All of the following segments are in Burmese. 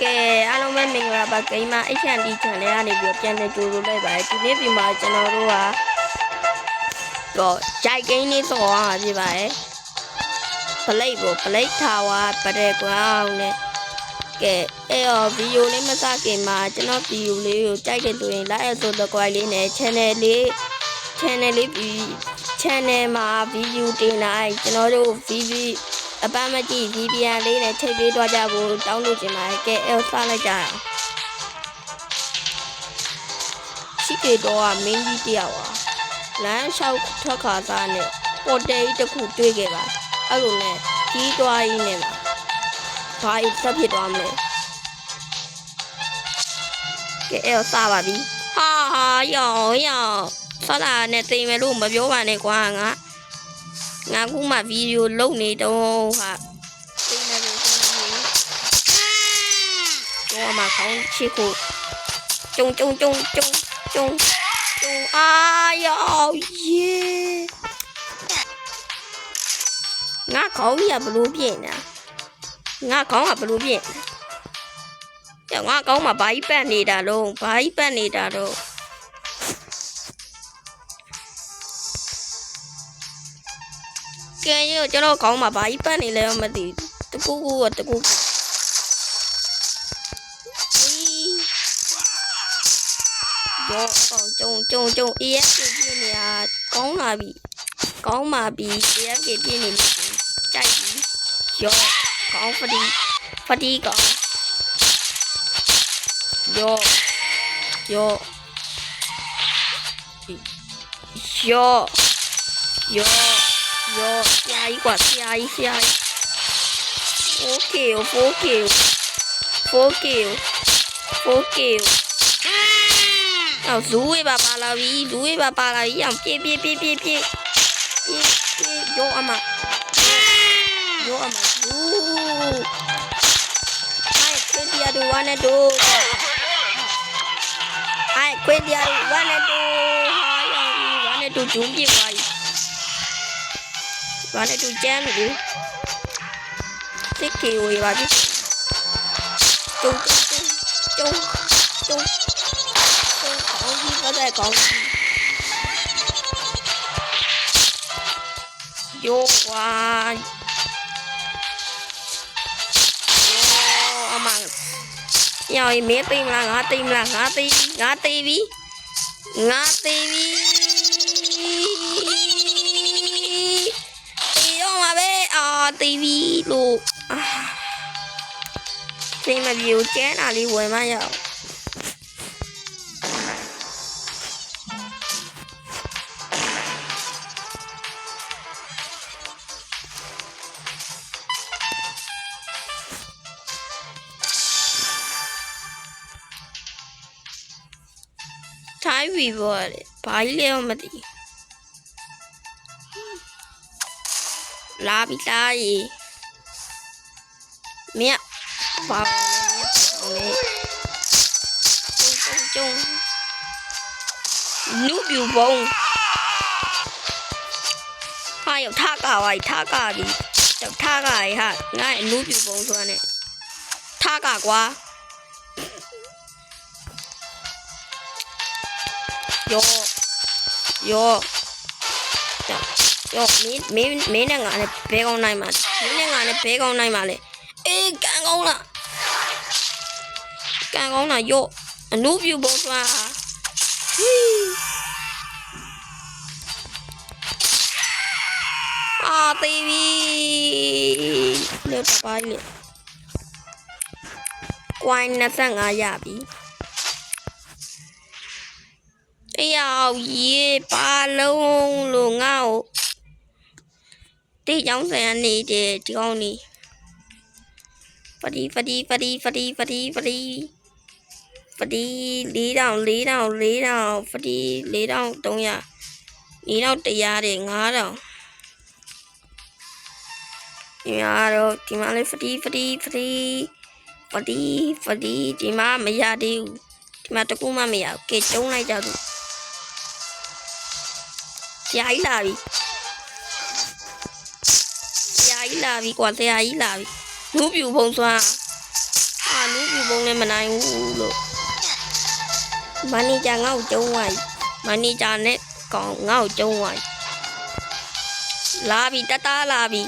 ကဲအားလုံးပဲမင်္ဂလာပါဂိမ်းမ HND channel ကနေပြီးတော့ပြန်လည်ကြိုဆိုလိုက်ပါတယ်ဒီနေ့ဒီမှာကျွန်တော်တို့ကတော့ဂျိုက်ဂိမ်းလေးဆော်အောင်ပါဖြစ်ပါတယ်ပလိတ်ကိုပလိတ်ထာဝါပရဲကွာအောင်နဲ့ကဲအဲ့တော့ဗီဒီယိုလေးမစခင်မှာကျွန်တော်ဗီဒီယိုလေးကိုကြိုက်တယ်ဆိုရင် like အဆိုတော့ကွာလေးနဲ့ channel လေး channel လေးပြီး channel မှာဗီဒီယိုတင်လိုက်ကျွန်တော်တို့ VV အပန်းမကြည့် VPN လေးနဲ့ချိန်ပေးသွားကြဖို့တောင်းလို့ချင်ပါတယ်ကဲအဲ့တော့စလိုက်ကြအောင်ရှိကေတော့ကမင်းကြီးတယောက်อ่ะလမ်းလျှောက်ထွက်ခါစားနဲ့ပေါ်တယ်ကြီးတစ်ခုတွေ့ခဲ့ပါအဲ့လိုနဲ့ကြီးသွားကြီးနဲ့မှာဘာဆက်ဖြစ်သွားမလဲကဲအဲ့တော့စပါပြီဟာဟာယောယောဆောလာနဲ့တိမ်မယ်လို့မပြောပါနဲ့ကွာငါ ငါခုမှဗီဒီယိုလုပ်နေတော့ဟာတိမ်မယ်လို့ဆိုနေတော့မှခေါင်းချစ်ကိုကျုံကျုံကျုံကျုံကျုံကျုံအာယောယေငါခေါင်းကြီးကဘလို့ပြင်းနေငါခေါင်းကဘလို့ပြင်းနေငါခေါင်းမှာဘာကြီးပတ်နေတာလုံးဘာကြီးပတ်နေတာတော့ ကဲရောကျွန်တော်ခေါင်းမှာဘာကြီးပတ်နေလဲမသိတကူကူကတကူရောအောင်ကျုံကျုံကျုံ AFK ပြင်းနေတာကောင်းလာပြီကောင်းပါပြီ AFK ပြင်းနေလို့ကြိုက်ပြီရောကောင်းဖဒီဖဒီကောင်းရောရောရောရော rồi size quả size size phố kiều phố kiều. Phố kiều phố kiều. Nào rúi bà bà là ví rúi bà bà là ví làm pie pie pie pie pie pie pie vô âm à vô âm à rú ai, quên đi đâu wanna do ai, quên đi đâu wanna do hai wanna do chúng gì vậy? ခွေဒီယာဒူဝါနဲ့ဒူဟာယောဝါနဲ့ဒူဂျုံပြေးပါပြီဝါနဲ့ဒူကျမ်းပြီစစ်ကေဝေးပါပြီကျုံကျုံကျုံကျုံကော သိပြီလို့အာသိမပြေဘူးကျန်းတာလေးဝယ်မရအောင်ထိုင်းပြီပေါ့လေဘာကြီးလဲမသိ လာပြီလားရေမြတ်ဘာလဲမြတ်ကျုံကျုံကျုံနုပြူဘုံဟာရောက်ထကာဝိုင်ထကာပြီရောက်ထကာရေဟာငါ့နုပြူဘုံဆိုတာနဲ့ထကာကွာယောယော ယောမင်းမင်းမင်းနဲ့ငါနဲ့ဘဲကောင်းနိုင်မှာမင်းနဲ့ငါနဲ့ဘဲကောင်းနိုင်မှာလေအေးကန်ကောင်းလားကန်ကောင်းလားယောအနုပြူပုံသွာဟီးအာတေးပြီလေပပါလေကွိုင်း25ရပြီတယောက်ရေပါလုံးလို့ငါ့ကို တေးချောင်းဆိုင်ကနေတယ်ဒီကောင်းနေဖဒီဖဒီဖဒီဖဒီဖဒီဖဒီဖဒီလေးတောင်လေးတောင်လေးတောင်ဖဒီလေးတောင်300လေးတောင်100တဲ့9တောင်ဒီမှာတော့ဒီမှာလေးဖဒီဖဒီဖဒီဖဒီဖဒီဒီမှာမရသေးဘူးဒီမှာတကူမှမရဘူးကဲကျုံးလိုက်ကြသူဆရာကြီးလာပြီဆရာကြီး လာပြီကွာဆရာကြီးလာပြီနူးပြူဖုံစွမ်းအာနူးပြပုံလည်းမနိုင်ဘူးလို့မန်နေဂျာငါ့ကိုကျုံးသွားပြီမန်နေဂျာနဲ့ကောင်ငါ့ကိုကျုံးသွားပြီလာပြီတတလာပြီ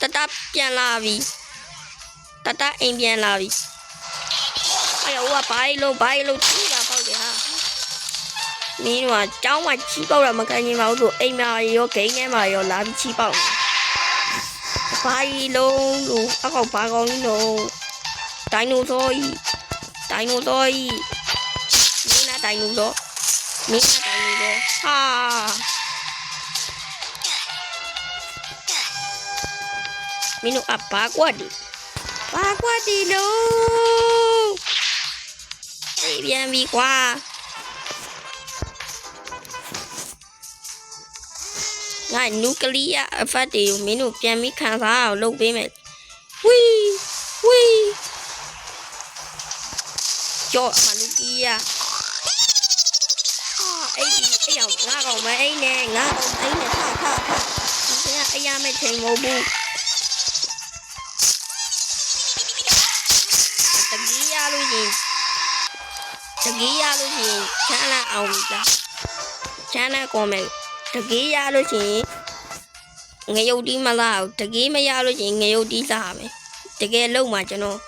တတပြန်လာပြီတတအိမ်ပြန်လာပြီအဲ့ဟိုကဘာလို့ဘာလို့ချီးတာပေါ့လေဟာမင်းတို့ကကြောင်းကချီးပေါက်တာမကန်ရင်ပါဘူးဆိုအိမ်မှာရောဂိမ်းထဲမှာရောလာပြီးချီးပေါက်တယ်ဘာကြီးလုံးလို့အကောက်ဘာကောင်းကြီးလုံးဒိုင်နို ဆောကြီးဒိုင်နိုဆောကြီးမင်းနာဒိုင်နိုဆောမင်းနာဒိုင်နိုဆောဟာမင်းတို့အဘာကွက်ဒီဘာကွက်ဒီလုံးပြေးပြ ငါနူကလ িয়ার အဖက်တွေကိုမင်းတို့ပြန်ပြီးခံစားအောင်လုပ်ပေးမယ်ဝီဝီကြော့မနူကလ িয়ার ဟာအဲ့ဒီအဲ့အောင်ငါကောင်မအိမ်နဲ့ငါကောင်အိမ်နဲ့ထထထဒီကအဲ့ရမယ့်ချိန်မဟုတ်ဘူးတကြီးရလို့ရင်တကြီးရလို့ရင်ချမ်းလာအောင်လားချမ်းလာကောမယ် တကြီးရလို့ရှိရင်ငရုတ်တီးမလားတကြီးမရလို့ရှိရင်ငရုတ်တီးစားမယ်တကယ်လုံးမှာကျွန်တော်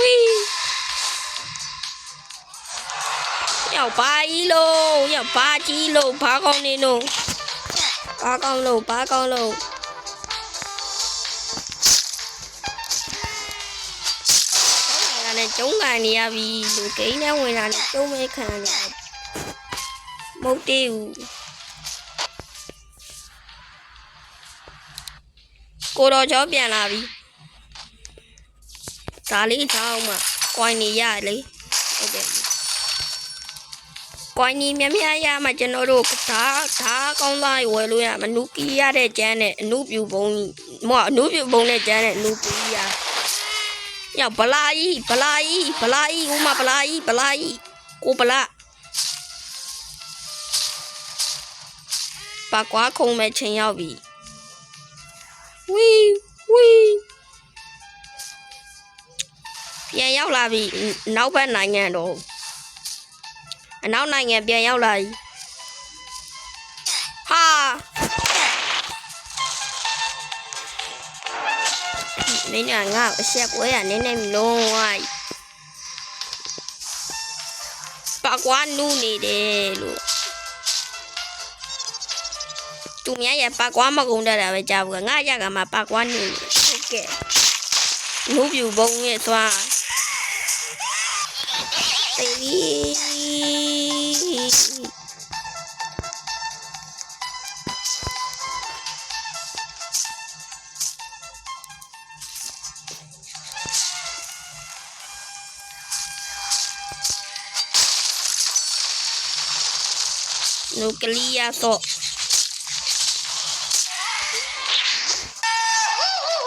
ဝီရောက်ပါကြီးလို့ရောက်ပါကြီးလို့ဘာကောင်းနေလို့ဘာကော နဲ့ကျုံးကန်နေရပြီလူဂိမ်းနဲ့ဝင်လာနဲ့ကျုံးမဲခံနေရမဟုတ်သေးဘူးကိုတော်ချောပြန်လာပြီဒါလေးချောင်းမှကွိုင်းနေရလေဟုတ်တယ်ကွိုင်းနေမြမြရမှကျွန်တော်တို့ဓာဓာကောင်းသားဝယ်လို့ရမနုကီရတဲ့ကျန်းနဲ့အနုပြူဘုံမဟုတ်အနုပြူဘုံနဲ့ကျန်းနဲ့အနုကီရ ညဗလာကြီးဗလာကြီးဗလာကြီးဦးမဗလာကြီးဗလာကြီးကိုဗလာပါကွာခုံမဲ့ချိန်ရောက်ပြီဝီဝီပြန်ရောက်လာပြီနောက်ဘက်နိုင်ငံတော့အနောက်နိုင်ငံပြန်ရောက်လာပြီ မင်းကငါ့ကိုအဆက်ကွဲရနည်းနည်းလုံးဝိုင်းပါကွာနူးနေတယ်လို့သူများရပါကွာမကုန်တတ်တာပဲကြားဘူးငါရက မှပါကွာနူးနေဟုတ်ကဲ့နူးပြူဘုံရဲ့သွားတေးနူကလ িয়ার တော့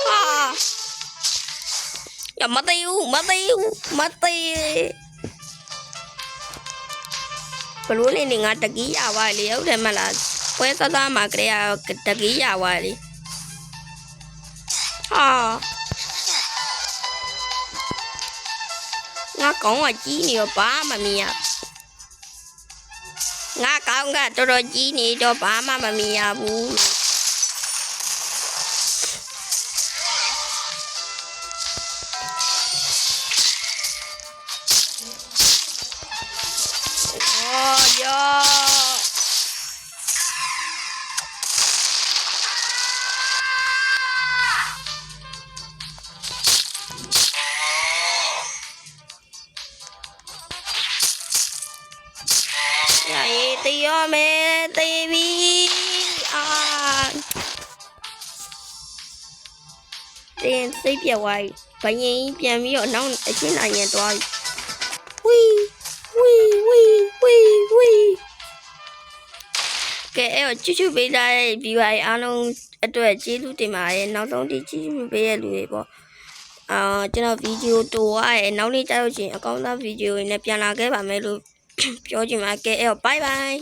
ဟာရမတေးဘူးမတေးဘူးမတေးဘလို့နေနေငါတကီးရပါလေဟုတ်တယ်မလားပွဲသသားမှာကလေးကတကီးရပါလေဟာငါကောင်းကကြီးနေတော့ဘာမှမမြင်ရ ငါကောင်းကတော်တော်ကြီးနေတော့ဘာမှမမြင်ရဘူး တရောမယ်တေးပြီအာတင်းစိတ်ပြက်သွားပြီဘယင်ကြီးပြန်ပြီးတော့နောက်အချင်းနိုင်ငံသွားပြီဝီဝီဝီဝီဝီကဲအဲ့တော့ချွတ်ချွတ်ပေးကြတဲ့ viewer အားလုံးအတွက်ကျေးဇူးတင်ပါတယ်နောက်ဆုံးဒီချွတ်ချွတ်ပေးတဲ့လူတွေပေါ့အာကျွန်တော်ဗီဒီယိုတိုရရဲ့နောက်နေ့ကျတော့ချင်းအကောင့်သားဗီဒီယိုတွေနဲ့ပြန်လာခဲ့ပါမယ်လို့ ပြောချင်ပါကဲအဲ့တော့ bye bye